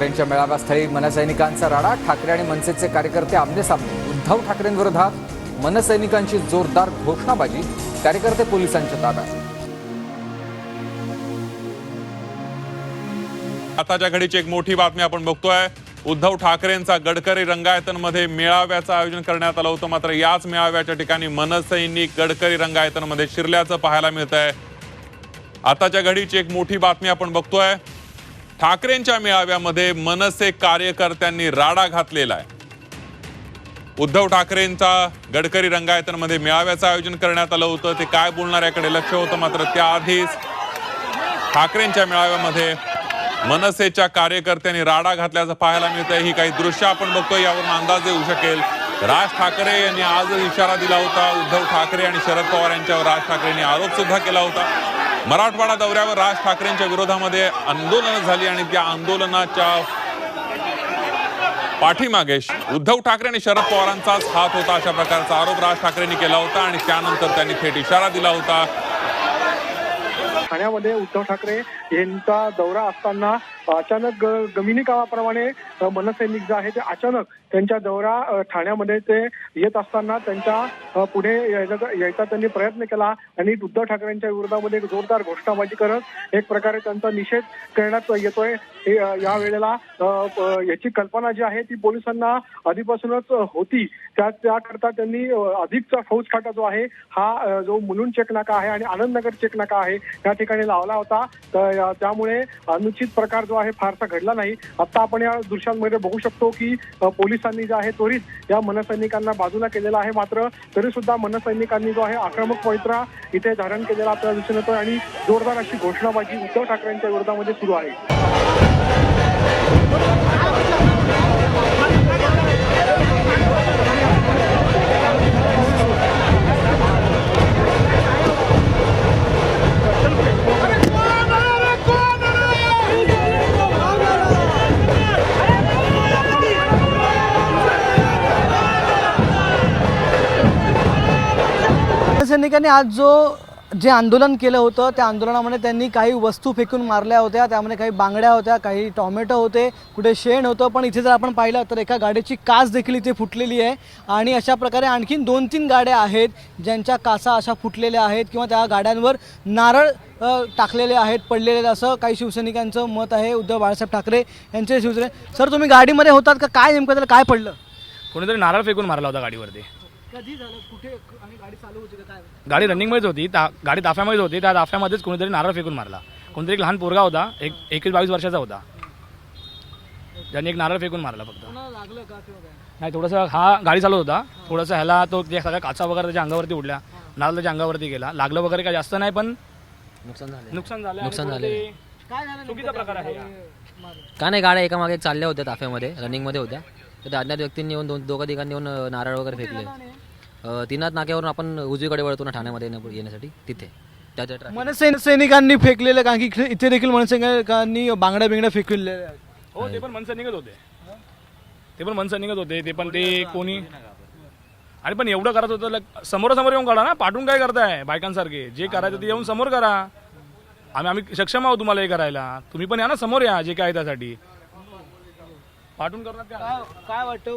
ठाकरेंच्या मेळाव्यास्थळी मनसैनिकांचा राडा ठाकरे आणि मनसेचे कार्यकर्ते आमने सामने. उद्धव ठाकरेंविरोधात मनसैनिकांची जोरदार घोषणाबाजी कार्यकर्ते पोलिसांच्या ताब्यात. आताच्या घडीची एक मोठी बातमी आपण बघतोय. उद्धव ठाकरेंचा गडकरी रंगायतनमध्ये मेळाव्याचं आयोजन करण्यात आलं होतं. मात्र याच मेळाव्याच्या ठिकाणी मनसैनिक गडकरी रंगायतनमध्ये शिरल्याचं पाहायला मिळत आहे आताच्या घडीची एक मोठी बातमी आपण बघतोय. ठाकरेंच्या मेळाव्यामध्ये मनसे कार्यकर्त्यांनी राडा घातलेला आहे. उद्धव ठाकरेंचा गडकरी रंगायतनमध्ये मेळाव्याचं आयोजन करण्यात आलं होतं. ते काय बोलणार याकडे लक्ष होतं मात्र त्याआधीच ठाकरेंच्या मेळाव्यामध्ये मनसेच्या कार्यकर्त्यांनी राडा घातल्याचं पाहायला मिळतंय. ही काही दृश्य आपण बघतोय यावरून अंदाज येऊ शकेल. राज ठाकरे यांनी आज इशारा दिला होता. उद्धव ठाकरे आणि शरद पवार यांच्यावर राज ठाकरेंनी आरोप सुद्धा केला होता. मराठवाडा दौऱ्यावर राज ठाकरेंच्या विरोधामध्ये आंदोलनं झाली आणि त्या आंदोलनाच्या पाठीमागे उद्धव ठाकरे आणि शरद पवारांचाच हात होता अशा प्रकारचा आरोप राज ठाकरेंनी केला होता आणि त्यानंतर त्यांनी थेट इशारा दिला होता. ठाण्यामध्ये उद्धव ठाकरे यांचा दौरा असताना अचानक ग- गमिनी कामाप्रमाणे मनसैनिक जे आहे ते अचानक त्यांच्या दौरा ठाण्यामध्ये ते येत असताना त्यांच्या पुढे यायचा त्यांनी प्रयत्न केला आणि उद्धव ठाकरेंच्या विरोधामध्ये एक जोरदार घोषणाबाजी करत एक प्रकारे त्यांचा निषेध करण्यात येतोय. या वेळेला याची कल्पना जी आहे ती पोलिसांना आधीपासूनच होती. त्या त्याकरता त्यांनी अधिकचा अधिकचा फौजफाटा जो आहे हा जो मुलुंड चेक नाका आहे आणि आनंदनगर चेक नाका आहे त्या ठिकाणी लावला होता. तर त्यामुळे अनुचित प्रकार जो आहे फारसा घडला नाही. आता आपण या दृश्यांमध्ये बघू शकतो की पोलिसांनी जे आहे त्वरित या मनसैनिकांना बाजूला केलेला आहे. मात्र तरी सुद्धा मनसैनिकांनी जो आहे आक्रमक पवित्रा इथे धारण केलेला आपल्याला दिसून येतोय आणि जोरदार अशी घोषणाबाजी उद्धव ठाकरेंच्या विरोधामध्ये सुरू आहे. सैनिकांनी आज जो जे आंदोलन केलं होतं त्या आंदोलनामध्ये त्यांनी काही वस्तू फेकून मारल्या होत्या त्यामध्ये काही बांगड्या होत्या काही टॉमॅटो होते कुठे शेण होतं पण इथे जर आपण पाहिलं तर एका गाडीची काच देखील इथे फुटलेली आहे. आणि अशा प्रकारे आणखीन दोन तीन गाड्या आहेत ज्यांच्या काचा अशा फुटलेल्या आहेत किंवा त्या गाड्यांवर नारळ टाकलेले आहेत पडलेले असं काही शिवसैनिकांचं मत आहे. उद्धव बाळासाहेब ठाकरे यांचे शिवसेने सर तुम्ही गाडीमध्ये होतात का? काय नेमकं त्याला काय पडलं? कोणीतरी नारळ फेकून मारला होता गाडीवरती. कधी झालं? कुठे आणि गाडी चालू होती का काय? गाडी रनिंगमध्येच होती. ता गाडी ताफ्यामध्येच होती. त्या ताफ्यामध्येच कोणीतरी नारळ फेकून मारला. कोणतरी एक लहान पोरगा होता. एक एकवीस बावीस वर्षाचा होता. ज्यांनी एक नारळ फेकून मारला फक्त. कोणाला लागलं का किंवा काय? नाही थोडंसं हा गाडी चालवत होता. थोडंसं ह्याला तो त्या सगळ्या काचा वगैरे त्याच्या अंगावरती उडल्या. नारळ त्याच्या अंगावरती गेला. लागलं वगैरे काय जास्त नाही पण नुकसान झाले. नुकसान झालं. नुकसान. थोडं ते काय झालं चुकीचा प्रकार आहे हा. का नाही गाड्या एकामागे एक चालल्या होत्या ताफ्यामध्ये रनिंगमध्ये होत्या. तर त्या अज्ञात व्यक्तींनी येऊन दोन दोघं तिघांनी येऊन अं, नारळ वगैरे फेकले. तीनाथ नाक्यावरून आपण उजवीकडे वळतो ना ठाण्यामध्ये येण्या- येण्यासाठी तिथे. मनसैन सैनिकांनी फेकलेलं कारण की इकडे- इथे देखील मनसैनिकांनी बांगड्या बिंगड्या फेकलेल्या आहेत. हो ते पण मनसैनिकच होते. ते पण मनसैनिकच होते ते पण ते कोणी आणि पण एवढं करत होतं समोरासमोर येऊन करा ना पाठून काय करताय बायकांसारखे? जे करायचं ते येऊन समोर करा. आम्ही आम्ही सक्षम आहोत तुम्हाला हे करायला. तुम्ही पण या ना समोर या जे काय आहे त्यासाठी. पाठून करणार काय काय वाटतं?